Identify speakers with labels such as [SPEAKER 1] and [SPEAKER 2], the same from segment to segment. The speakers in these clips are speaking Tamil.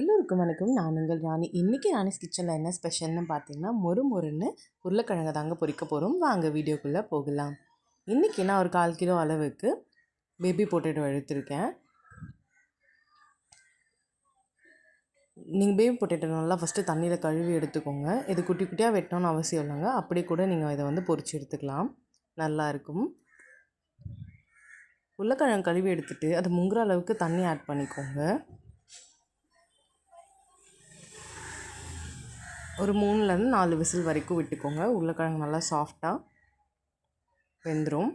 [SPEAKER 1] எல்லோருக்கும் வணக்கம். நான் உங்கள் ராணி. இன்றைக்கி ராணிஸ் கிச்சனில் என்ன ஸ்பெஷல்னு பார்த்தீங்கன்னா மொறு மொறுன்னு உருளைக்கிழங்கு தாங்க பொறிக்க போகிறோம் வாங்க வீடியோக்குள்ளே போகலாம். இன்றைக்கி நான் ஒரு கால் கிலோ அளவுக்கு பேபி பொட்டேட்டோ எடுத்திருக்கேன். நீங்கள் பேபி பொட்டேட்டோ நல்லா ஃபஸ்ட்டு தண்ணியில் கழுவி எடுத்துக்கோங்க. இது குட்டி குட்டியாக வெட்டணும்னு அவசியம் இல்லைங்க. அப்படி கூட நீங்கள் இதை வந்து பொறிச்சு எடுத்துக்கலாம். நல்லாயிருக்கும் உருளைக்கிழங்கு கழுவி எடுத்துகிட்டு அது முங்குற அளவுக்கு தண்ணி ஆட் பண்ணிக்கோங்க. ஒரு மூணுலேருந்து நாலு விசில் வரைக்கும் விட்டுக்கோங்க. உருளைக்கிழங்கு நல்லா சாஃப்டாக வெந்துடும்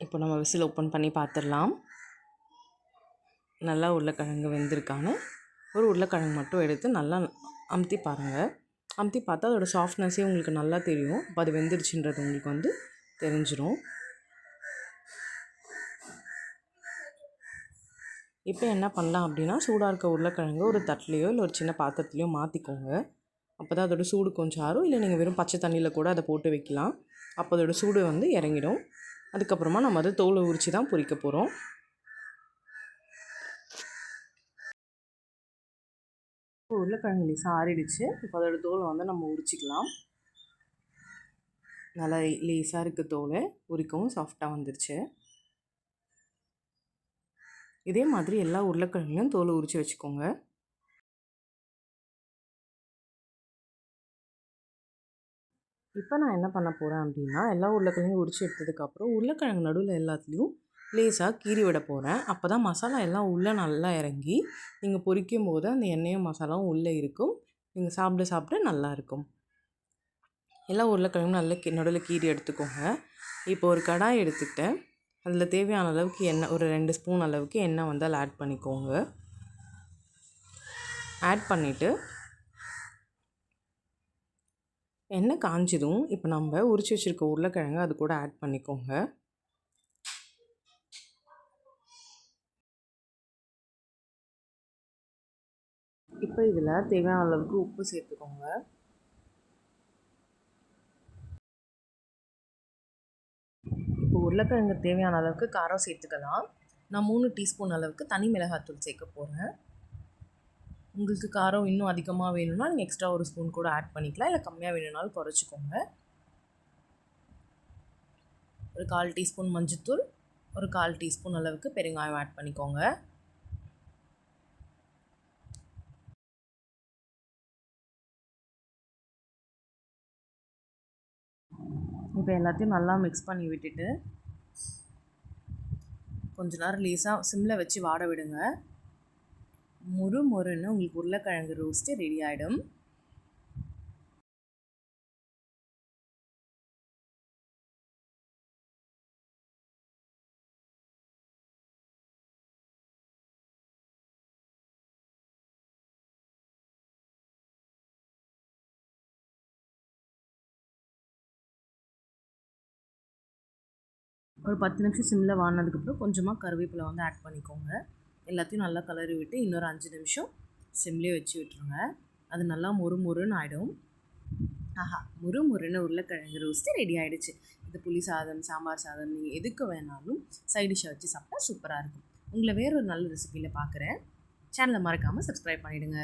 [SPEAKER 1] இப்போ நம்ம விசில் ஓப்பன் பண்ணி பார்த்துடலாம். நல்லா உருளைக்கிழங்கு வெந்திருக்கான்னு ஒரு உருளைக்கிழங்கு மட்டும் எடுத்து நல்லா அமுத்தி பாருங்கள் அமுத்தி பார்த்தா அதோடய சாஃப்ட்னஸே உங்களுக்கு நல்லா தெரியும். அப்போ அது வெந்துருச்சுன்றது உங்களுக்கு வந்து தெரிஞ்சிடும் இப்போ என்ன பண்ணலாம் அப்படின்னா சூடாக இருக்க உருளைக்கிழங்கு ஒரு தட்டிலையோ இல்லை ஒரு சின்ன பாத்திரத்துலையோ மாற்றிக்கோங்க அப்போ தான் அதோடய சூடு கொஞ்சம் ஆறும். இல்லை நீங்கள் வெறும் பச்சை தண்ணியில் கூட அதை போட்டு வைக்கலாம். அப்போ அதோடய சூடு வந்து இறங்கிடும். அதுக்கப்புறமா நம்ம அதை தோலை உரித்து தான் பொரிக்க போகிறோம் இப்போ உருளைக்கிழங்கு லேசாக ஆறிடுச்சு இப்போ அதோட தோலை வந்து நம்ம உரிச்சிக்கலாம். நல்லா லேசாக இருக்க தோலை உரிக்கவும் சாஃப்டாக வந்துருச்சு. இதே மாதிரி எல்லா உருளைக்கிழங்குலையும் தோலை உரித்து வச்சுக்கோங்க. இப்போ நான் என்ன பண்ண போகிறேன் அப்படின்னா எல்லா உருளைக்கிழங்கும் உரிச்சு எடுத்ததுக்கப்புறம் உருளைக்கிழங்கு நடுவில் எல்லாத்துலேயும் லேசாக கீறி விட போகிறேன் அப்போ தான் மசாலா எல்லாம் உள்ளே நல்லா இறங்கி நீங்கள் பொரிக்கும் போது அந்த எண்ணெயும் மசாலாவும் உள்ளே இருக்கும். நீங்கள் சாப்பிட சாப்பிட நல்லாயிருக்கும் எல்லா உருளைக்கிழங்கும் நல்லா நடுவில் கீறி எடுத்துக்கோங்க. இப்போ ஒரு கடாய் எடுத்துக்கிட்டேன். அதில் தேவையான அளவுக்கு எண்ணெய் ஒரு ரெண்டு ஸ்பூன் அளவுக்கு எண்ணெய் வந்து அதில் ஆட் பண்ணிக்கோங்க. ஆட் பண்ணிவிட்டு எண்ணெய் காஞ்சதும் இப்போ நம்ம உரிச்சு வச்சுருக்க உருளைக்கிழங்கு அது கூட ஆட் பண்ணிக்கோங்க. இப்போ இதில் தேவையான அளவுக்கு உப்பு சேர்த்துக்கோங்க. இப்போ உருளைக்கிழங்கு தேவையான அளவுக்கு காரம் சேர்த்துக்கலாம். நான் மூணு டீஸ்பூன் அளவுக்கு தனி மிளகாத்தூள் சேர்க்க போகிறேன் உங்களுக்கு காரம் இன்னும் அதிகமாக வேணும்னா நீங்கள் எக்ஸ்ட்ரா ஒரு ஸ்பூன் கூட ஆட் பண்ணிக்கலாம். இல்லை கம்மியாக வேணும்னாலும் குறைச்சிக்கோங்க. ஒரு கால் டீஸ்பூன் மஞ்சத்தூள் ஒரு கால் டீஸ்பூன் அளவுக்கு பெருங்காயம் ஆட் பண்ணிக்கோங்க. இப்போ எல்லாத்தையும் நல்லா மிக்ஸ் பண்ணி விட்டுட்டு கொஞ்ச நேரம் லேசாக சிம்மில் வச்சு வாட விடுங்க. மொறு மொறுன்னு உங்களுக்கு உருளைக்கிழங்கு ரோஸ்ட்டு ரெடி ஆகிடும் ஒரு பத்து நிமிஷம் சிம்மில் வாங்கினதுக்கப்புறம் கொஞ்சமாக கருவேப்பிலை வந்து ஆட் பண்ணிக்கோங்க. எல்லாத்தையும் நல்லா கலரி விட்டு இன்னொரு அஞ்சு நிமிஷம் சிம்லேயே வச்சு விட்டுருங்க. அது நல்லா மொறு மொறுன்னு ஆகிடும் ஆஹா முறு முறுன்னு உருளைக்கிழங்கு ரோஸ்ட்டு ரெடி ஆகிடுச்சு இது புளி சாதம் சாம்பார் சாதம் நீங்கள் எதுக்கு வேணாலும் சைட் டிஷ்ஷை வச்சு சாப்பிட்டா சூப்பராக இருக்கும். உங்களை வேறொரு நல்ல ரெசிபியில் பார்க்குறேன் சேனலை மறக்காமல் சப்ஸ்கிரைப் பண்ணிவிடுங்க